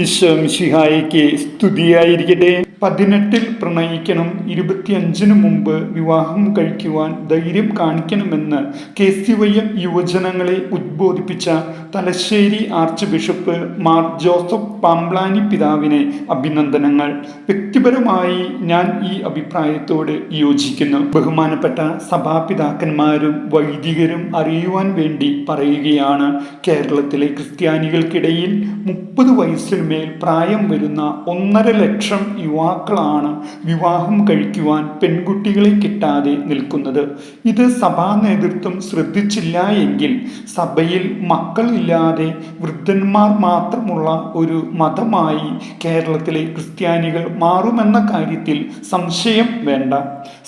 ഈശോ ശിഹായിക്ക് സ്തുതിയായിരിക്കട്ടെ. പതിനെട്ടിൽ പ്രണയിക്കണം ഇരുപത്തിയഞ്ചിന് മുമ്പ് വിവാഹം കഴിക്കുവാൻ ധൈര്യം കാണിക്കണമെന്ന് കെ സി വൈ എം യുവജനങ്ങളെ ഉദ്ബോധിപ്പിച്ച Thalassery archbishop Mar Joseph Pamplany പിതാവിനെ അഭിനന്ദനങ്ങൾ. വ്യക്തിപരമായി ഞാൻ ഈ അഭിപ്രായത്തോട് യോജിക്കുന്നു. ബഹുമാനപ്പെട്ട സഭാപിതാക്കന്മാരും വൈദികരും അറിയുവാൻ വേണ്ടി പറയുകയാണ് കേരളത്തിലെ ക്രിസ്ത്യാനികൾക്കിടയിൽ മുപ്പത് വയസ്സിനുമേൽ പ്രായം വരുന്ന ഒന്നര ലക്ഷം യുവാക്കളാണ് വിവാഹം കഴിക്കുവാൻ പെൺകുട്ടികളെ കിട്ടാതെ നിൽക്കുന്നത്. ഇത് സഭാ നേതൃത്വം ശ്രദ്ധിച്ചില്ല എങ്കിൽ സഭയിൽ മക്കളില്ലാതെ വൃദ്ധന്മാർ മാത്രമുള്ള ഒരു മതമായി കേരളത്തിലെ ക്രിസ്ത്യാനികൾ മാറുമെന്ന കാര്യത്തിൽ സംശയം വേണ്ട.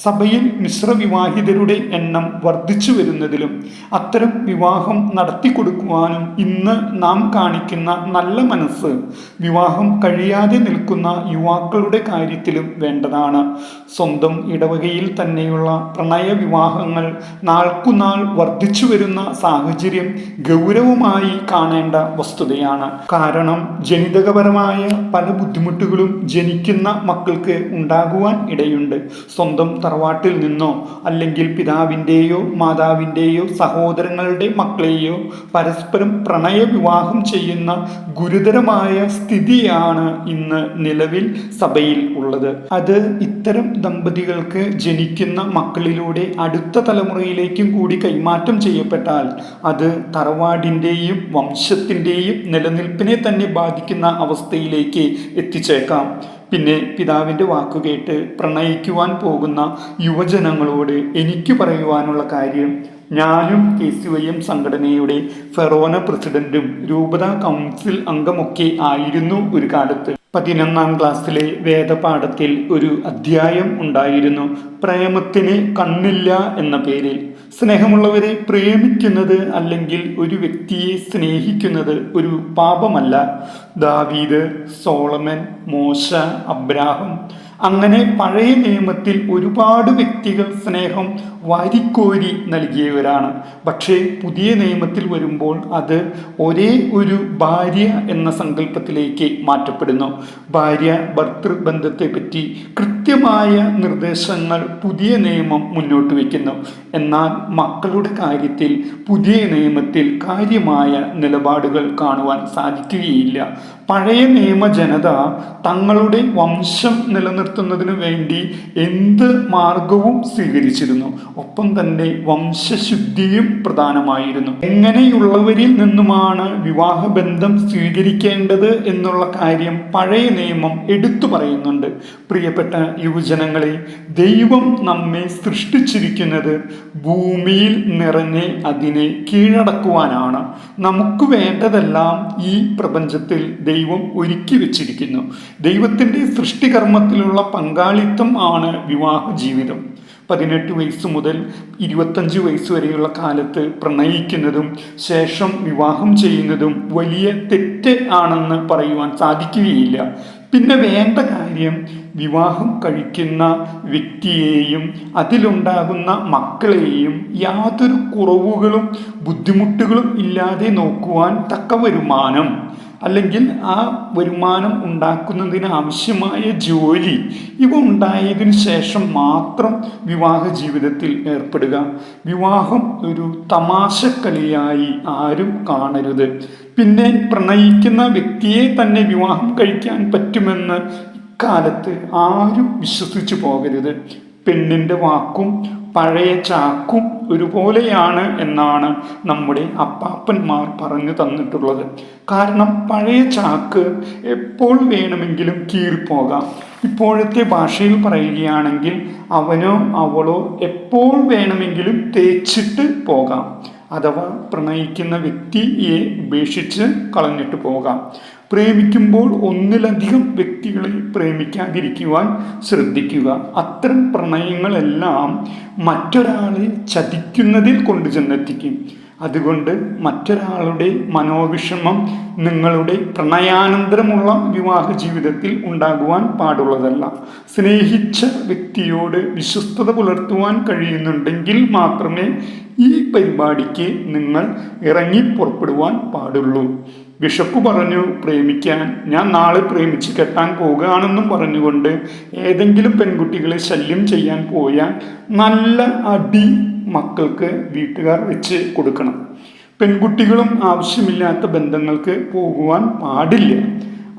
സഭയിൽ മിശ്രവിവാഹിതരുടെ എണ്ണം വർദ്ധിച്ചു വരുന്നതിലും അത്തരം വിവാഹം നടത്തി കൊടുക്കുവാനും ഇന്ന് നാം കാണിക്കുന്ന നല്ല മനസ്സ് വിവാഹം കഴിയാതെ നിൽക്കുന്ന യുവാക്കളുടെ കാര്യത്തിലും വേണ്ടതാണ്. സ്വന്തം ഇടവകയിൽ തന്നെയുള്ള പ്രണയവിവാഹങ്ങൾ നാൾക്കുനാൾ വർദ്ധിച്ചു വരുന്ന സാഹചര്യം ഗൗരവമായി കാണേണ്ട വസ്തുതയാണ്. കാരണം ജനിതകപരമായ പല ബുദ്ധിമുട്ടുകളും ജനിക്കുന്ന മക്കൾക്ക് ഉണ്ടാകുവാൻ ഇടയുണ്ട്. സ്വന്തം തറവാട്ടിൽ നിന്നോ അല്ലെങ്കിൽ പിതാവിന്റെയോ മാതാവിന്റെയോ സഹോദരങ്ങളുടെ മക്കളെയോ പരസ്പരം പ്രണയവിവാഹം ചെയ്യുന്ന ഗുരുതരമായ സ്ഥിതിയാണ് ഇന്ന് നിലവിൽ സഭയിൽ ഉള്ളത്. അത് ഇത്തരം ദമ്പതികൾക്ക് ജനിക്കുന്ന മക്കളിലൂടെ അടുത്ത തലമുറയിലേക്കും കൂടി കൈമാറ്റം ചെയ്യപ്പെട്ടാൽ അത് തറവാടിന്റെയും വംശത്തിന്റെയും നിലനിൽപ്പിനെ തന്നെ ബാധിക്കുന്ന അവസ്ഥയിലേക്ക് എത്തിച്ചേക്കാം. പിന്നെ പിതാവിന്റെ വാക്കുകേട്ട് പ്രണയിക്കുവാൻ പോകുന്ന യുവജനങ്ങളോട് എനിക്ക് പറയുവാനുള്ള കാര്യം ഞാനും കെ സി വൈ എം സംഘടനയുടെ ഫെറോന പ്രസിഡന്റും രൂപത കൗൺസിൽ അംഗമൊക്കെ ആയിരുന്നു ഒരു കാലത്ത്. പതിനൊന്നാം ക്ലാസ്സിലെ വേദപാഠത്തിൽ ഒരു അധ്യായം ഉണ്ടായിരുന്നു. പ്രേമത്തിന് കണ്ണില്ല എന്ന പേരിൽ. സ്നേഹമുള്ളവരെ പ്രേമിക്കുന്നത് അല്ലെങ്കിൽ ഒരു വ്യക്തിയെ സ്നേഹിക്കുന്നത് ഒരു പാപമല്ല. ദാവീദ് സോളമൻ മോശ അബ്രാഹം അങ്ങനെ പഴയ നിയമത്തിൽ ഒരുപാട് വ്യക്തികൾ സ്നേഹം വാരിക്കോരി നൽകിയവരാണ്. പക്ഷേ പുതിയ നിയമത്തിൽ വരുമ്പോൾ അത് ഒരേ ഒരു ഭാര്യ എന്ന സങ്കല്പത്തിലേക്ക് മാറ്റപ്പെടുന്നു. ഭാര്യ ഭർത്തൃബന്ധത്തെപ്പറ്റി ബന്ധത്തെ പറ്റി കൃത്യമായ നിർദ്ദേശങ്ങൾ പുതിയ നിയമം മുന്നോട്ട് വയ്ക്കുന്നു. എന്നാൽ മക്കളുടെ കാര്യത്തിൽ പുതിയ നിയമത്തിൽ കാര്യമായ നിലപാടുകൾ കാണുവാൻ സാധിക്കുകയില്ല. പഴയ നിയമ ജനത തങ്ങളുടെ വംശം നിലനിർത്തുന്നതിന് വേണ്ടി എന്ത് മാർഗവും സ്വീകരിച്ചിരുന്നു. ഒപ്പം തന്നെ വംശശുദ്ധിയും പ്രധാനമായിരുന്നു. എങ്ങനെയുള്ളവരിൽ നിന്നുമാണ് വിവാഹബന്ധം സ്വീകരിക്കേണ്ടത് എന്നുള്ള കാര്യം പഴയ നിയമം എടുത്തു പറയുന്നുണ്ട്. പ്രിയപ്പെട്ട യുവജനങ്ങളെ ദൈവം നമ്മെ സൃഷ്ടിച്ചിരിക്കുന്നത് ഭൂമിയിൽ നിറഞ്ഞ് അതിനെ കീഴടക്കുവാനാണ്. നമുക്ക് വേണ്ടതെല്ലാം ഈ പ്രപഞ്ചത്തിൽ ദൈവം ഒരുക്കി വെച്ചിരിക്കുന്നു. ദൈവത്തിന്റെ സൃഷ്ടികർമ്മത്തിലുള്ള പങ്കാളിത്തം ആണ് വിവാഹ ജീവിതം. പതിനെട്ട് വയസ്സ് മുതൽ ഇരുപത്തഞ്ച് വയസ്സ് വരെയുള്ള കാലത്ത് പ്രണയിക്കുന്നതും ശേഷം വിവാഹം ചെയ്യുന്നതും വലിയ തെറ്റ് ആണെന്ന് പറയുവാൻ സാധിക്കുകയില്ല. പിന്നെ വേണ്ട കാര്യം വിവാഹം കഴിക്കുന്ന വ്യക്തിയെയും അതിലുണ്ടാകുന്ന മക്കളെയും യാതൊരു കുറവുകളും ബുദ്ധിമുട്ടുകളും ഇല്ലാതെ നോക്കുവാൻ തക്ക വരുമാനം. അല്ലെങ്കിൽ ആ വരുമാനം ഉണ്ടാക്കുന്നതിന് ആവശ്യമായ ജോലി ഇവ ഉണ്ടായതിനു ശേഷം മാത്രം വിവാഹ ജീവിതത്തിൽ ഏർപ്പെടുക. വിവാഹം ഒരു തമാശക്കളിയായി ആരും കാണരുത്. പിന്നെ പ്രണയിക്കുന്ന വ്യക്തിയെ തന്നെ വിവാഹം കഴിക്കാൻ പറ്റുമെന്ന് ഇക്കാലത്ത് ആരും വിശ്വസിച്ചു പോകരുത്. പെണ്ണിന്റെ വാക്കും പഴയ ചാക്കും ഒരുപോലെയാണ് എന്നാണ് നമ്മുടെ അപ്പാപ്പന്മാർ പറഞ്ഞു തന്നിട്ടുള്ളത്. കാരണം പഴയ ചാക്ക് എപ്പോൾ വേണമെങ്കിലും കീറിപ്പോകാം. ഇപ്പോഴത്തെ ഭാഷയിൽ പറയുകയാണെങ്കിൽ അവനോ അവളോ എപ്പോൾ വേണമെങ്കിലും തേച്ചിട്ട് പോകാം. അഥവാ പ്രണയിക്കുന്ന വ്യക്തിയെ ഉപേക്ഷിച്ച് കളഞ്ഞിട്ട് പോകാം. പ്രേമിക്കുമ്പോൾ ഒന്നിലധികം വ്യക്തികളെ പ്രേമിക്കാതിരിക്കുവാൻ ശ്രദ്ധിക്കുക. അത്തരം പ്രണയങ്ങളെല്ലാം മറ്റൊരാളെ ചതിക്കുന്നതിൽ കൊണ്ടു ചെന്നെത്തിക്കും അതുകൊണ്ട് മറ്റൊരാളുടെ മനോവിഷമം നിങ്ങളുടെ പ്രണയാനന്തരമുള്ള വിവാഹ ജീവിതത്തിൽ ഉണ്ടാകുവാൻ പാടുള്ളതല്ല. സ്നേഹിച്ച വ്യക്തിയോട് വിശ്വസ്തത പുലർത്തുവാൻ കഴിയുന്നുണ്ടെങ്കിൽ മാത്രമേ ഈ പരിപാടിക്ക് നിങ്ങൾ ഇറങ്ങി പുറപ്പെടുവാൻ പാടുള്ളൂ. ബിഷപ്പ് പറഞ്ഞു പ്രേമിക്കാൻ. ഞാൻ നാളെ പ്രേമിച്ച് കെട്ടാൻ പോകുകയാണെന്നും പറഞ്ഞുകൊണ്ട് ഏതെങ്കിലും പെൺകുട്ടികളെ ശല്യം ചെയ്യാൻ പോയാൽ നല്ല അടി മക്കൾക്ക് വീട്ടുകാർ വെച്ച് കൊടുക്കണം. പെൺകുട്ടികളും ആവശ്യമില്ലാത്ത ബന്ധങ്ങൾക്ക് പോകുവാൻ പാടില്ല.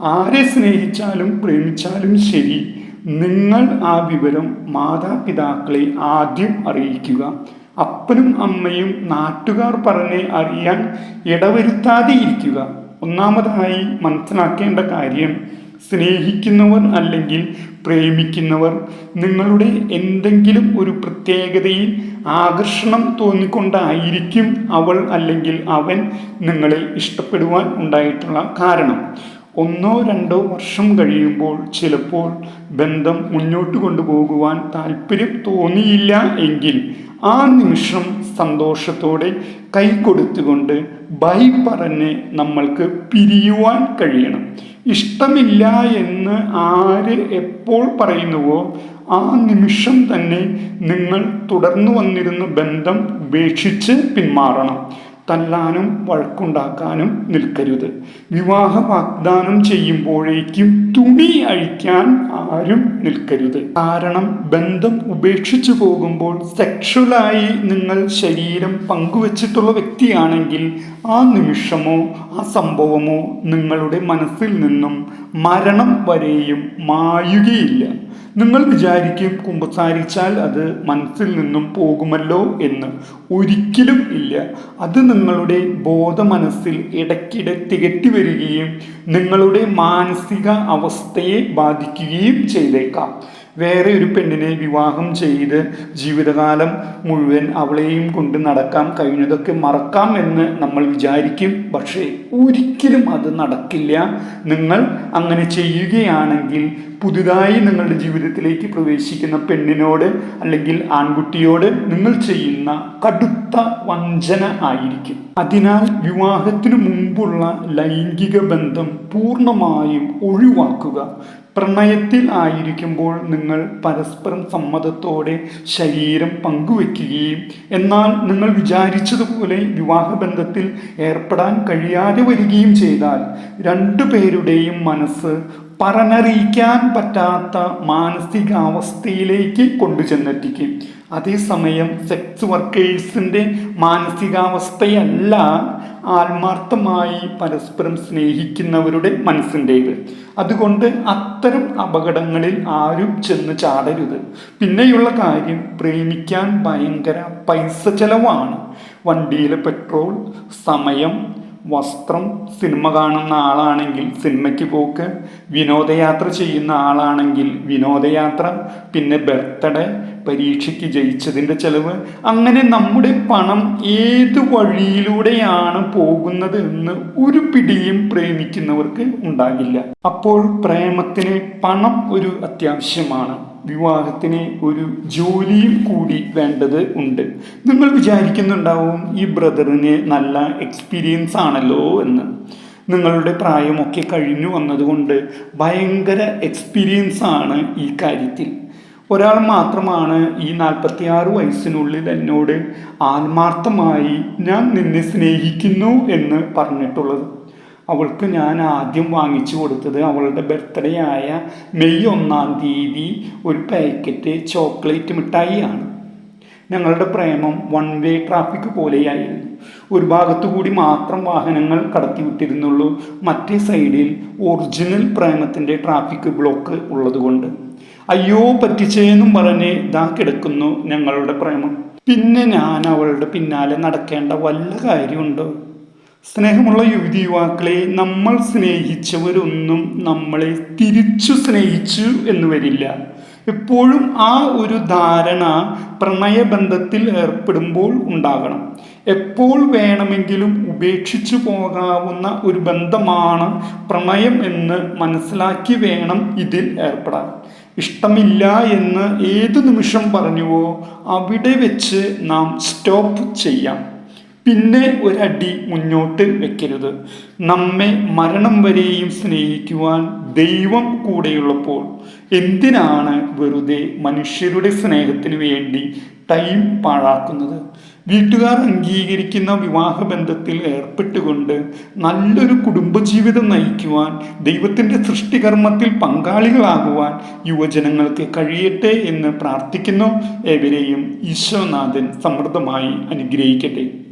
ആരെ സ്നേഹിച്ചാലും പ്രേമിച്ചാലും ശരി. നിങ്ങൾ ആ വിവരം മാതാപിതാക്കളെ ആദ്യം അറിയിക്കുക. അപ്പനും അമ്മയും നാട്ടുകാർ പറഞ്ഞ് അറിയാൻ ഇടവരുത്താതെ ഇരിക്കുക. ഒന്നാമതായി മനസ്സിലാക്കേണ്ട കാര്യം സ്നേഹിക്കുന്നവർ അല്ലെങ്കിൽ പ്രേമിക്കുന്നവർ നിങ്ങളുടെ എന്തെങ്കിലും ഒരു പ്രത്യേകതയിൽ ആകർഷണം തോന്നിക്കൊണ്ടായിരിക്കും അവൾ അല്ലെങ്കിൽ അവൻ നിങ്ങളെ ഇഷ്ടപ്പെടുവാൻ ഉണ്ടായിട്ടുള്ള കാരണം. ഒന്നോ രണ്ടോ വർഷം കഴിയുമ്പോൾ ചിലപ്പോൾ ബന്ധം മുന്നോട്ട് കൊണ്ടുപോകുവാൻ താല്പര്യം തോന്നിയില്ല എങ്കിൽ ആ നിമിഷം സന്തോഷത്തോടെ കൈ കൊടുത്തുകൊണ്ട് ബൈ പറഞ്ഞ് നമ്മൾക്ക് പിരിയുവാൻ കഴിയണം. ഇഷ്ടമില്ല എന്ന് ആര് എപ്പോൾ പറയുന്നുവോ ആ നിമിഷം തന്നെ നിങ്ങൾ തുടർന്നു വന്നിരുന്ന ബന്ധം ഉപേക്ഷിച്ച് പിന്മാറണം. തല്ലാനും വഴക്കുണ്ടാക്കാനും നിൽക്കരുത്. വിവാഹ വാഗ്ദാനം ചെയ്യുമ്പോഴേക്കും തുണി അഴിക്കാൻ ആരും നിൽക്കരുത്. കാരണം ബന്ധം ഉപേക്ഷിച്ചു പോകുമ്പോൾ സെക്ഷുവലായി നിങ്ങൾ ശരീരം പങ്കുവച്ചിട്ടുള്ള വ്യക്തിയാണെങ്കിൽ ആ നിമിഷമോ ആ സംഭവമോ നിങ്ങളുടെ മനസ്സിൽ നിന്നും മരണം വരെയും മായുകയില്ല. നിങ്ങൾ വിചാരിക്കും കുമ്പസാരിച്ചാൽ അത് മനസ്സിൽ നിന്നും പോകുമല്ലോ എന്ന്. ഒരിക്കലും ഇല്ല. അത് നിങ്ങളുടെ ബോധ മനസ്സിൽ ഇടയ്ക്കിടെ തികറ്റി വരികയും നിങ്ങളുടെ മാനസിക അവസ്ഥയെ ബാധിക്കുകയും ചെയ്തേക്കാം. വേറെ ഒരു പെണ്ണിനെ വിവാഹം ചെയ്ത് ജീവിതകാലം മുഴുവൻ അവളെയും കൊണ്ട് നടക്കാം കഴിഞ്ഞതൊക്കെ മറക്കാം എന്ന് നമ്മൾ വിചാരിക്കും. പക്ഷേ ഒരിക്കലും അത് നടക്കില്ല. നിങ്ങൾ അങ്ങനെ ചെയ്യുകയാണെങ്കിൽ പുതുതായി നിങ്ങളുടെ ജീവിതത്തിലേക്ക് പ്രവേശിക്കുന്ന പെണ്ണിനോട് അല്ലെങ്കിൽ ആൺകുട്ടിയോട് നിങ്ങൾ ചെയ്യുന്ന കടുത്ത വഞ്ചന ആയിരിക്കും. അതിനാൽ വിവാഹത്തിനു മുമ്പുള്ള ലൈംഗിക ബന്ധം പൂർണമായും ഒഴിവാക്കുക. പ്രണയത്തിൽ ആയിരിക്കുമ്പോൾ നിങ്ങൾ പരസ്പരം സമ്മതത്തോടെ ശരീരം പങ്കുവെക്കുകയും എന്നാൽ നിങ്ങൾ വിചാരിച്ചതുപോലെ വിവാഹബന്ധത്തിൽ ഏർപ്പെടാൻ കഴിയാതെ വരികയും ചെയ്താൽ രണ്ടു പേരുടെയും മനസ്സ് പറഞ്ഞറിയിക്കാൻ പറ്റാത്ത മാനസികാവസ്ഥയിലേക്ക് കൊണ്ടുചെന്നെത്തിക്കും. അതേസമയം സെക്സ് വർക്കേഴ്സിന്റെ മാനസികാവസ്ഥയല്ല ആത്മാർത്ഥമായി പരസ്പരം സ്നേഹിക്കുന്നവരുടെ മനസ്സിന്റേത്. അതുകൊണ്ട് അത്തരം അപകടങ്ങളിൽ ആരും ചെന്ന് ചാടരുത്. പിന്നെയുള്ള കാര്യം പ്രേമിക്കാൻ ഭയങ്കര പൈസ ചെലവാണ്. വണ്ടിയിലെ പെട്രോൾ സമയം വസ്ത്രം സിനിമ കാണുന്ന ആളാണെങ്കിൽ സിനിമയ്ക്ക് പോക്ക് വിനോദയാത്ര ചെയ്യുന്ന ആളാണെങ്കിൽ വിനോദയാത്ര പിന്നെ ബർത്ത്ഡേ പരീക്ഷയ്ക്ക് ജയിച്ചതിന്റെ ചെലവ് അങ്ങനെ നമ്മുടെ പണം ഏത് വഴിയിലൂടെയാണ് പോകുന്നത് എന്ന് ഒരു പിടിയും പ്രേമിക്കുന്നവർക്ക് ഉണ്ടാകില്ല. അപ്പോൾ പ്രേമത്തിന് പണം ഒരു അത്യാവശ്യമാണ്. വിവാഹത്തിന് ഒരു ജോലിയും കൂടി വേണ്ടത് ഉണ്ട്. നിങ്ങൾ വിചാരിക്കുന്നുണ്ടാവും ഈ ബ്രദറിന് നല്ല എക്സ്പീരിയൻസ് ആണല്ലോ എന്ന്. നിങ്ങളുടെ പ്രായമൊക്കെ കഴിഞ്ഞു വന്നതുകൊണ്ട് ഭയങ്കര എക്സ്പീരിയൻസ് ആണ് ഈ കാര്യത്തിൽ. ഒരാൾ മാത്രമാണ് ഈ നാൽപ്പത്തിയാറ് വയസ്സിനുള്ളിൽ എന്നോട് ആത്മാർത്ഥമായി ഞാൻ നിന്നെ സ്നേഹിക്കുന്നു എന്ന് പറഞ്ഞിട്ടുള്ളത്. അവൾക്ക് ഞാൻ ആദ്യം വാങ്ങിച്ചു കൊടുത്തത് അവളുടെ ബർത്ത്ഡേ ആയ മെയ് ഒന്നാം തീയതി ഒരു പാക്കറ്റ് ചോക്ലേറ്റ് മിഠായിയാണ്. ഞങ്ങളുടെ പ്രേമം വൺ വേ ട്രാഫിക് പോലെയായിരുന്നു. ഒരു ഭാഗത്തു കൂടി മാത്രം വാഹനങ്ങൾ കടത്തിവിട്ടിരുന്നുള്ളൂ. മറ്റേ സൈഡിൽ ഒറിജിനൽ പ്രേമത്തിന്റെ ട്രാഫിക് ബ്ലോക്ക് ഉള്ളതുകൊണ്ട്. അയ്യോ പറ്റിച്ചേന്നും പറഞ്ഞ് ഇതാ കിടക്കുന്നു ഞങ്ങളുടെ പ്രേമം. പിന്നെ ഞാൻ അവളുടെ പിന്നാലെ നടക്കേണ്ട വല്ല കാര്യമുണ്ടോ? സ്നേഹമുള്ള യുവതി യുവാക്കളെ നമ്മൾ സ്നേഹിച്ചവരൊന്നും നമ്മളെ തിരിച്ചു സ്നേഹിച്ചു എന്ന് വരില്ല. എപ്പോഴും ആ ഒരു ധാരണ പ്രണയബന്ധത്തിൽ ഏർപ്പെടുമ്പോൾ ഉണ്ടാകണം. എപ്പോൾ വേണമെങ്കിലും ഉപേക്ഷിച്ചു പോകാവുന്ന ഒരു ബന്ധമാണ് പ്രണയം എന്ന് മനസ്സിലാക്കി വേണം ഇതിൽ ഏർപ്പെടാൻ. ഇഷ്ടമില്ല എന്ന് ഏത് നിമിഷം പറഞ്ഞുവോ അവിടെ വെച്ച് നാം സ്റ്റോപ്പ് ചെയ്യാം. പിന്നെ ഒരടി മുന്നോട്ട് വെക്കരുത്. നമ്മെ മരണം വരെയും സ്നേഹിക്കുവാൻ ദൈവം കൂടെയുള്ളപ്പോൾ എന്തിനാണ് വെറുതെ മനുഷ്യരുടെ സ്നേഹത്തിന് വേണ്ടി ടൈം പാഴാക്കുന്നത്? വീട്ടുകാർ അംഗീകരിക്കുന്ന വിവാഹബന്ധത്തിൽ ഏർപ്പെട്ടുകൊണ്ട് നല്ലൊരു കുടുംബജീവിതം നയിക്കുവാൻ ദൈവത്തിന്റെ സൃഷ്ടികർമ്മത്തിൽ പങ്കാളികളാകുവാൻ യുവജനങ്ങൾക്ക് കഴിയട്ടെ എന്ന് പ്രാർത്ഥിക്കുന്നു. ഏവരെയും ഈശോനാഥൻ സമൃദ്ധമായി അനുഗ്രഹിക്കട്ടെ.